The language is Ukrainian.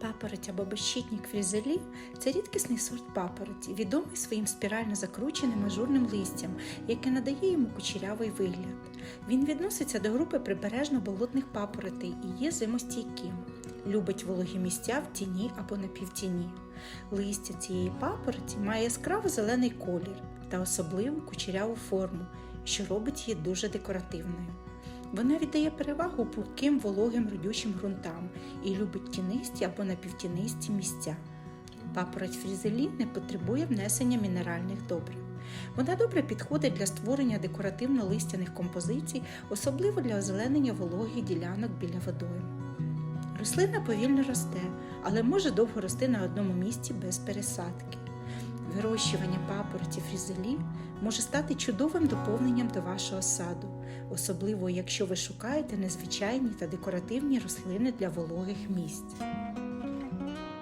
Папороть або безщитник фрізелі це рідкісний сорт папороті, відомий своїм спірально закрученим ажурним листям, яке надає йому кучерявий вигляд. Він відноситься до групи прибережно-болотних папоротей і є зимостійким. Любить вологі місця в тіні або на півтіні. Листя цієї папороті має яскраво зелений колір та особливу кучеряву форму, що робить її дуже декоративною. Вона віддає перевагу пухким вологим родючим ґрунтам і любить тінисті або напівтінисті місця. Папороть фрізелі не потребує внесення мінеральних добрив. Вона добре підходить для створення декоративно-листяних композицій, особливо для озеленення вологих ділянок біля водойм. Рослина повільно росте, але може довго рости на одному місці без пересадки. Вирощування папороті фрізелі може стати чудовим доповненням до вашого саду, особливо якщо ви шукаєте незвичайні та декоративні рослини для вологих місць.